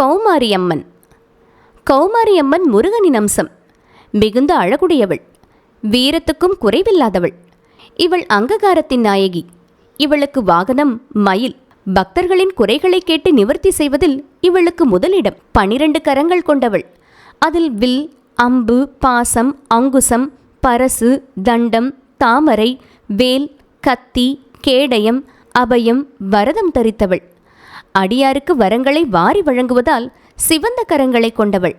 கௌமாரியம்மன். கௌமாரியம்மன் முருகனின் அம்சம். மிகுந்த அழகுடையவள். வீரத்துக்கும் குறைவில்லாதவள். இவள் அங்ககாரத்தின் நாயகி. இவளுக்கு வாகனம் மயில். பக்தர்களின் குறைகளை கேட்டு நிவர்த்தி செய்வதில் இவளுக்கு முதலிடம் பனிரெண்டு கரங்கள் கொண்டவள். அதில் வில் அம்பு பாசம் அங்குசம் பரசு தண்டம் தாமரை வேல் கத்தி கேடயம் அபயம் வரதம் தரித்தவள். அடியாருக்கு வரங்களை வாரி வழங்குவதால் சிவந்த கரங்களை கொண்டவள்.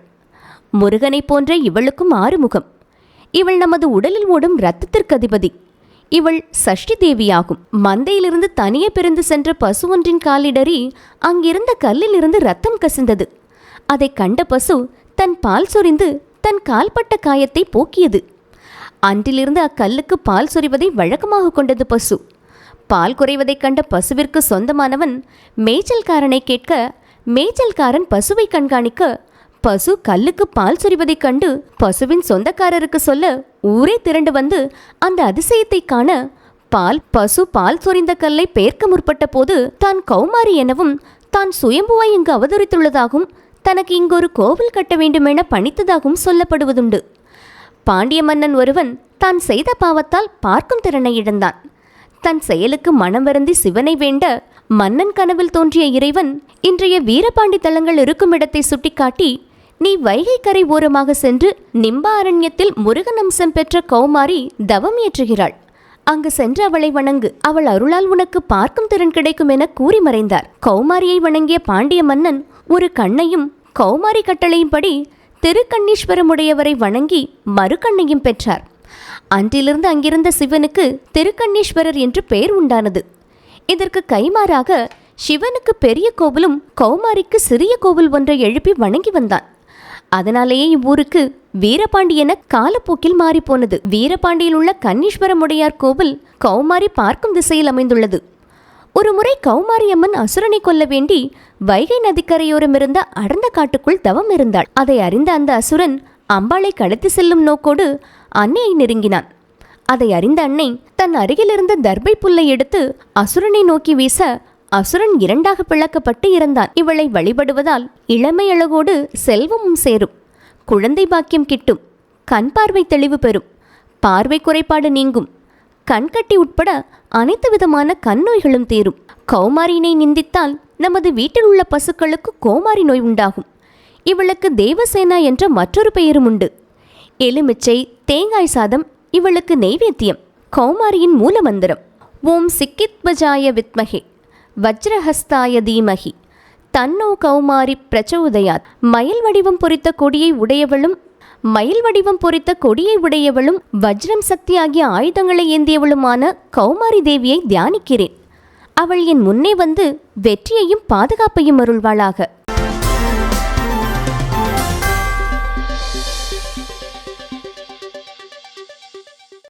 முருகனைப் போன்ற இவளுக்கும் ஆறுமுகம். இவள் நமது உடலில் ஓடும் இரத்தத்திற்கு அதிபதி. இவள் சஷ்டி தேவியாகும். மந்தையிலிருந்து தனியே பிரிந்து சென்ற பசு ஒன்றின் காலிடறி அங்கிருந்த கல்லிலிருந்து ரத்தம் கசிந்தது. அதைக் கண்ட பசு தன் பால் சொரிந்து தன் கால்பட்ட காயத்தை போக்கியது. அன்றிலிருந்து அக்கல்லுக்கு பால் சொரிவதை வழக்கமாக கொண்டது பசு. பால் குறைவதைக் கண்ட பசுவிற்கு சொந்தமானவன் மேய்ச்சல்காரனை கேட்க மேய்ச்சல்காரன் பசுவை கண்காணிக்க பசு கல்லுக்கு பால் சொரிவதைக் கண்டு பசுவின் சொந்தக்காரருக்கு சொல்ல ஊரே திரண்டு வந்து அந்த அதிசயத்தை காண பால் பசு பால் சொரிந்த கல்லை பேர்க்க முற்பட்ட போது தான் கௌமாரி எனவும் தான் சுயம்புவாய் இங்கு அவதரித்துள்ளதாகவும் தனக்கு இங்கொரு கோவில் கட்ட வேண்டுமென பணித்ததாகவும் சொல்லப்படுவதுண்டு. பாண்டிய மன்னன் ஒருவன் தான் செய்த பாவத்தால் பார்க்கும் திறனை இழந்தான். தன் செயலுக்கு மனம் வருந்தி சிவனை வேண்ட மன்னன் கனவில் தோன்றிய இறைவன் இன்றைய வீரபாண்டி தலங்கள் இருக்கும் இடத்தை சுட்டிக்காட்டி நீ வைகை கரை ஓரமாக சென்று நிம்பா அரண்யத்தில் முருகன் அம்சம் பெற்ற கௌமாரி தவம் ஏற்றுகிறாள். அங்கு சென்று அவளை வணங்கு. அவள் அருளால் உனக்கு பார்க்கும் திறன் கிடைக்கும் என கூறி மறைந்தார். கௌமாரியை வணங்கிய பாண்டிய மன்னன் ஒரு கண்ணையும் கௌமாரி கட்டளையின்படி திருக்கண்ணீஸ்வரமுடையவரை வணங்கி மறுகண்ணையும் பெற்றார். அன்றிலிருந்து அங்கிருந்த சிவனுக்கு திருக்கண்ணீஸ்வரர் என்று பெயர் உண்டானது. இதற்கு கைமாறாக சிவனுக்கு பெரிய கோவிலும் கௌமாரிக்கு சிறிய கோவில் ஒன்றை எழுப்பி வணங்கி வந்தான். அதனாலேயே இவ்வூருக்கு வீரபாண்டி என காலப்போக்கில் மாறிப்போனது. வீரபாண்டியில் உள்ள கண்ணீஸ்வரமுடையார் கோவில் கௌமாரி பார்க்கும் திசையில் அமைந்துள்ளது. ஒரு முறை கௌமாரி அசுரனை கொல்ல வேண்டி வைகை நதிக்கரையோரம் இருந்த அடர்ந்த காட்டுக்குள் தவம் இருந்தாள். அதை அறிந்த அந்த அசுரன் அம்பாளை கடத்தி செல்லும் நோக்கோடு அன்னையை நெருங்கினான். அதை அறிந்த அன்னை தன் அருகிலிருந்த தர்பை புல்லை எடுத்து அசுரனை நோக்கி வீச அசுரன் இரண்டாக பிளக்கப்பட்டு இறந்தான் இவளை வழிபடுவதால் இளமை அழகோடு செல்வமும் சேரும். குழந்தை பாக்கியம் கிட்டும். கண் பார்வை தெளிவு பெறும். பார்வை குறைபாடு நீங்கும். கண்கட்டி உட்பட அனைத்து விதமான கண் நோய்களும் தீரும். கௌமாரியினை நிந்தித்தால் நமது வீட்டில் உள்ள பசுக்களுக்கு கோமாரி நோய் உண்டாகும். இவளுக்கு தேவசேனா என்ற மற்றொரு பெயரும் உண்டு. எலுமிச்சை தேங்காய் சாதம் இவளுக்கு நெய்வேத்தியம் கௌமாரியின் மூலமந்திரம் ஓம் சிக்கித்வஜாய வித்மகே வஜ்ரஹஸ்தாய தீமகி தன்னோ கௌமாரி பிரச்சோதயாத். மயில் வடிவம் பொறித்த கொடியை உடையவளும் மயில் வடிவம் பொறித்த கொடியை உடையவளும் வஜ்ரம் சக்தி ஆகிய ஆயுதங்களை ஏந்தியவளுமான கௌமாரி தேவியை தியானிக்கிறேன். அவள் என் முன்னே வந்து வெற்றியையும் பாதுகாப்பையும் அருள்வாளாக.